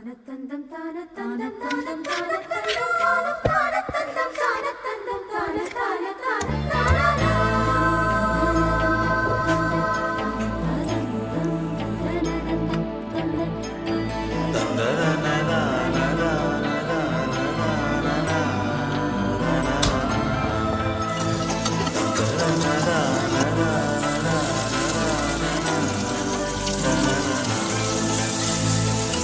தானத்தந்தம் தானத்தந்தம் தானம் தானத்தந்தம் தானத்தந்தம் தானத்தந்தம் தான தான தான